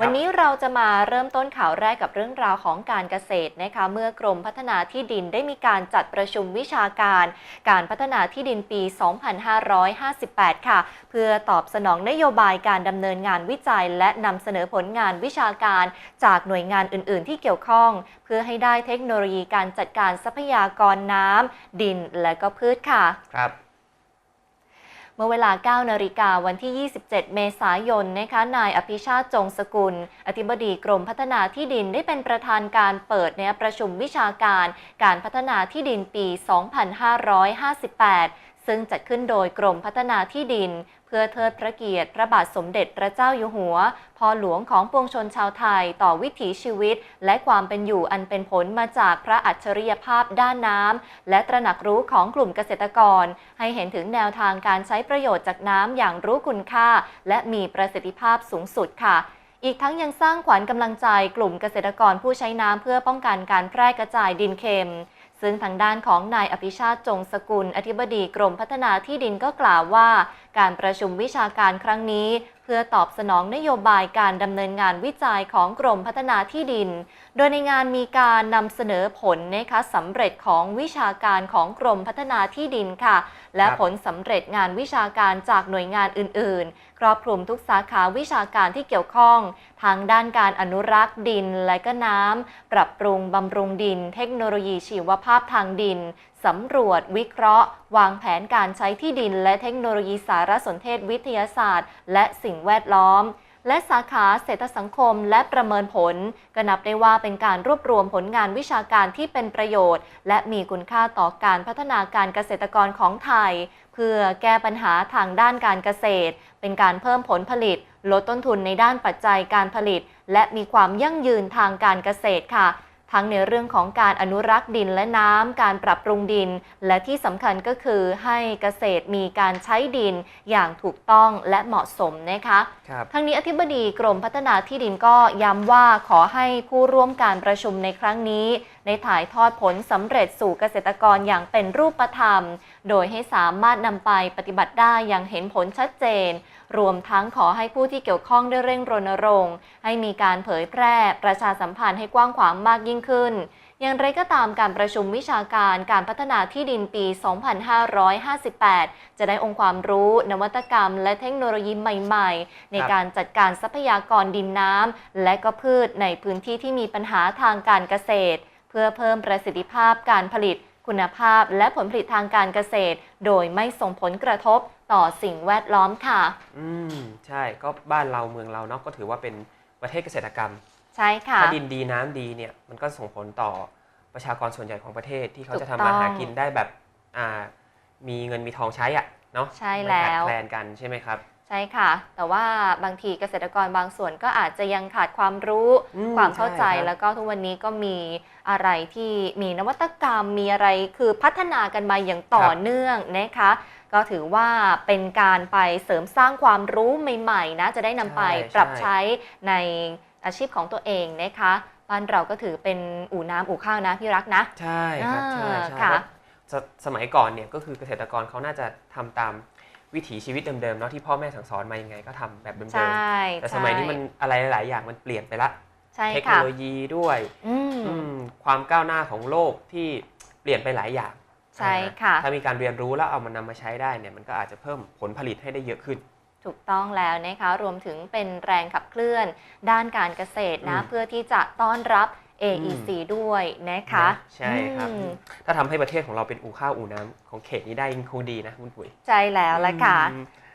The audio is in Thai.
วันนี้เราจะมาเริ่มต้นข่าวแรกกับเรื่องราวของการเกษตรนะคะเมื่อกรมพัฒนาที่ดินได้มีการจัดประชุมวิชาการ การพัฒนาที่ดินปี 2558 ค่ะ เพื่อตอบสนองนโยบายการดำเนินงานวิจัย และนำเสนอผลงานวิชาการ จากหน่วยงานอื่น ๆ ที่เกี่ยวข้อง เพื่อให้ได้เทคโนโลยีการจัดการทรัพยากรน้ำดินและก็พืชค่ะครับ เมื่อเวลา 9 นาฬิกาวันที่ 27 เมษายนนะคะ นายอภิชาติจงสกุล อธิบดีกรมพัฒนาที่ดินได้เป็นประธานการเปิดในประชุมวิชาการ การพัฒนาที่ดินปี 2558 ซึ่งจัดขึ้นโดยกรมพัฒนาที่ดิน เพื่อเทิดพระเกียรติพระบาทสมเด็จพระเจ้าอยู่หัวพ่อหลวงของปวงชนชาวไทยต่อวิถีชีวิต และความเป็นอยู่อันเป็นผลมาจากพระอัจฉริยภาพด้านน้ำและตระหนักรู้ของกลุ่มเกษตรกร ให้เห็นถึงแนวทางการใช้ประโยชน์จากน้ำอย่างรู้คุณค่า และมีประสิทธิภาพสูงสุดค่ะอีกทั้งยังสร้างขวัญกำลังใจกลุ่มเกษตรกรผู้ใช้น้ำเพื่อป้องกันการแพร่กระจายดินเค็ม ซึ่งทางด้านของนายอภิชาติจงสกุล อธิบดีกรมพัฒนาที่ดินก็กล่าวว่า การประชุมวิชาการครั้งนี้ เพื่อตอบสนองนโยบายการดำเนินงานวิจัยของกรมพัฒนาที่ดิน โดยในงานมีการนำเสนอผลนะคะสำเร็จของวิชาการของกรมพัฒนาที่ดินค่ะ และครับผลสำเร็จงานวิชาการจากหน่วยงานอื่น ๆ ครอบคลุมทุกสาขาวิชาการที่เกี่ยวข้อง ทางด้านการอนุรักษ์ดินและก็น้ำปรับปรุงบำรุงดิน เทคโนโลยีชีวภาพทางดิน สำรวจ วิเคราะห์ วางแผนการใช้ที่ดิน และเทคโนโลยีสารสนเทศวิทยาศาสตร์ และสิ่งแวดล้อม และสาขาเศรษฐสังคมและประเมินผล ก็นับได้ว่าเป็นการรวบรวมผลงานวิชาการที่เป็นประโยชน์ และมีคุณค่าต่อการพัฒนาการเกษตรกรของไทย เพื่อแก้ปัญหาทางด้านการเกษตร เป็นการเพิ่มผลผลิต ลดต้นทุนในด้านปัจจัยการผลิต และมีความยั่งยืนทางการเกษตรค่ะ ทั้งในเรื่องของการอนุรักษ์ดินและน้ำการปรับปรุงดิน และที่สำคัญก็คือให้เกษตรมีการใช้ดินอย่างถูกต้องและเหมาะสมนะคะครับทั้งนี้อธิบดีกรมพัฒนาที่ดินก็ย้ำว่าขอให้ผู้ร่วมการประชุมในครั้งนี้ได้ถ่ายทอดผลสำเร็จสู่เกษตรกรอย่างเป็นรูปธรรม โดยให้สามารถนำไปปฏิบัติได้อย่างเห็นผลชัดเจน รวมทั้งขอให้ผู้ที่เกี่ยวข้องได้เร่งรณรงค์ ให้มีการเผยแพร่ประชาสัมพันธ์ให้กว้างขวางมากยิ่งขึ้น อย่างไรก็ตามการประชุมวิชาการการพัฒนาที่ดินปี 2558 จะได้องค์ความรู้ นวัตกรรม และเทคโนโลยีใหม่ ๆ ในการจัดการทรัพยากรดินน้ำและก็พืชในพื้นที่ที่มีปัญหาทางการเกษตร เพื่อเพิ่มประสิทธิภาพการผลิตคุณภาพและผลผลิตทางการเกษตร โดยไม่ส่งผลกระทบ ต่อสิ่งแวดล้อมค่ะ อืมใช่ก็บ้านเราเมืองเราเนาะก็ถือว่าเป็นประเทศเกษตรกรรม ใช่ค่ะ ถ้าดินดีน้ำดีเนี่ยมันก็ส่งผลต่อประชากรส่วนใหญ่ของประเทศที่เขาถูกจะทำมาหาต้องกินได้แบบอ่ามีเงินมีทองใช้อะเนาะใช่ไม่ขาดแล้ว แคลนกันใช่ไหมครับ ใช่ค่ะ แต่ว่าบางทีเกษตรกรบางส่วนก็อาจจะยังขาดความรู้ อืมความเข้าใจใช่ครับแล้วก็ทุกวันนี้ก็มีอะไรที่มีนวัตกรรมมีอะไรคือพัฒนากันมาอย่างต่อครับ เนื่องนะคะ ก็ถือว่าเป็นการไปเสริมสร้างความรู้ใหม่ๆนะจะได้นำไปใช่ปรับใช่ใช้ในอาชีพของตัวเองนะคะบ้านเราก็ถือเป็นอู่น้ำอู่ข้าวนะพี่รักนะ ใช่ครับใช่อ่าใช่ค่ะเพราะสสมัยก่อนเนี่ยก็คือเกษตรกรเขาน่าจะทำตามวิถีชีวิตเดิมๆเนาะที่พ่อแม่สั่งสอนมายังไงก็ทำแบบเดิมใช่ๆแต่สมัยนี้มันอะไรหลายๆอย่างมันเปลี่ยนไปละใช่เทคโนค่ะโลยีด้วยอืมอืมความก้าวหน้าของโลกที่เปลี่ยนไปหลายอย่าง ใช่ค่ะ ถ้ามีการเรียนรู้แล้วเอามานำมาใช้ได้เนี่ยมันก็อาจจะเพิ่มผลผลิตให้ได้เยอะขึ้น ถูกต้องแล้วนะคะรวมถึงเป็นแรงขับเคลื่อน ด้านการเกษตรนะอืมเพื่อที่จะต้อนรับ AEC ด้วยนะคะนะใช่ครับอืมถ้าทำให้ประเทศของเราเป็นอู่ข้าวอู่น้ำของเขตนี้ได้ยิ่งคงดีนะคุณปุ๋ย ใช่แล้วละค่ะอืม